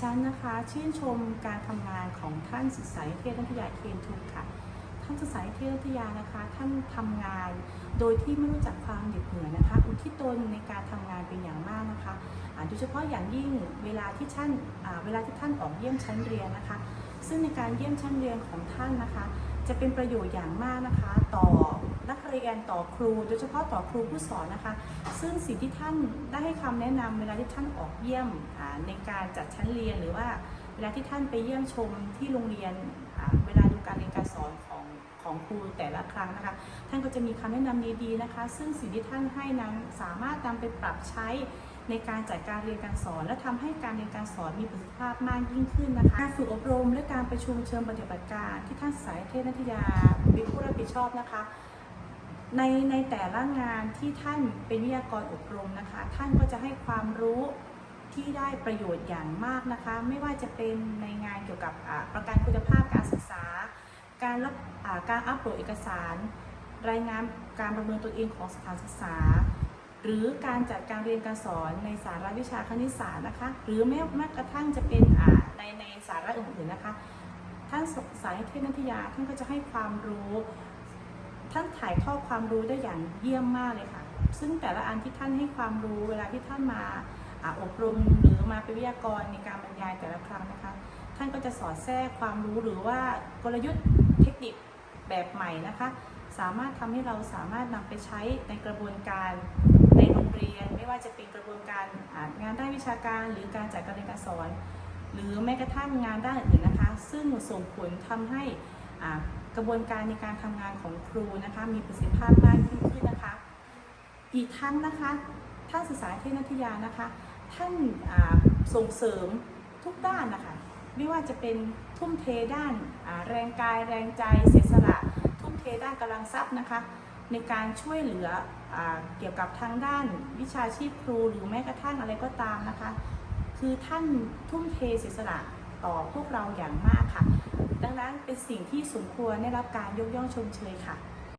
ฉันนะคะ ชื่นชมการทำงานของท่านศึกษานิเทศวิทยาเคนทุกค่ะ ท่านศึกษานิเทศวิทยานะคะ ท่านทำงานโดยที่ไม่รู้จักความเหน็ดเหนื่อยนะคะ อุทิศตนในการทำงานเป็นอย่างมากนะคะโดยเฉพาะอย่างยิ่งเวลาที่ท่านเวลาที่ท่านออกเยี่ยมชั้นเรียนนะคะ ซึ่งในการเยี่ยมชั้นเรียนของท่านนะคะ จะเป็นประโยชน์อย่างมากนะคะ ต่อ เรียนต่อครู โดยเฉพาะต่อครูผู้สอนนะคะ ซึ่งสิ่งที่ท่านได้ให้คำแนะนำเวลาที่ท่านออกเยี่ยมในการจัดชั้นเรียนหรือว่าเวลาที่ท่านไปเยี่ยมชมที่โรงเรียนเวลาดูการเรียนการสอนของของครูแต่ละครั้งนะคะ ท่านก็จะมีคำแนะนำดีๆนะคะ ซึ่งสิ่งที่ท่านให้นั้นสามารถนำไปปรับใช้ในการจัดการเรียนการสอน และทำให้การเรียนการสอนมีประสิทธิภาพมากยิ่งขึ้นนะคะการฝึกอบรมและการประชุมเชิงปฏิบัติการที่ท่านสายเทศนัทยาเป็นผู้รับผิดชอบนะคะ ในในแต่ละงานที่ท่านเป็นวิทยากรอบรมนะคะ ท่านก็จะให้ความรู้ที่ได้ประโยชน์อย่างมากนะคะ ไม่ว่าจะเป็นในงานเกี่ยวกับประกันคุณภาพการศึกษา การรับการอัปโหลดเอกสาร รายงานการประเมินตัวเองของสถานศึกษา หรือการจัดการเรียนการสอนในสาระวิชาคณิตศาสตร์นะคะ หรือแม้แม้กระทั่งจะเป็นในในสาระอื่นๆนะคะ ท่านสายเทศนัทยาท่านก็จะให้ความรู้ ท่านถ่ายทอดความรู้ได้อย่างเยี่ยมมากเลยค่ะ ซึ่งแต่ละอันที่ท่านให้ความรู้เวลาที่ท่านมาอบรมหรือมาเป็นวิทยากรในการบรรยายแต่ละครั้งนะคะ ท่านก็จะสอดแทรกความรู้หรือว่ากลยุทธ์เทคนิคแบบใหม่นะคะ สามารถทำให้เราสามารถนำไปใช้ในกระบวนการในโรงเรียน ไม่ว่าจะเป็นกระบวนการงานด้านวิชาการ หรือการจัดการเรียนการสอน หรือแม้กระทั่งงานด้านอื่นๆนะคะ ซึ่งส่งผลทำให้อา กระบวนการในการทำงานของครูนะคะ มีประสิทธิภาพมากยิ่งขึ้นนะคะ อีกทั้งนะคะท่านศึกษาเทศนัทยานะคะ ท่านาส่งเสริมทุกด้านนะคะ ไม่ว่าจะเป็นทุ่มเทด้านาแรงกายแรงใจเสียสละทุ่มเทด้านกำลังทรัพย์นะคะ ในการช่วยเหลืออเกี่ยวกับทางด้านวิชาชีพครูหรือแม้กระทั่งอะไรก็ตามนะคะ คือท่านทุ่มเทเสียสละต่อพวกเราอย่างมากค่ะ เป็นสิ่งที่สมควรได้รับการยกย่องชมเชยค่ะ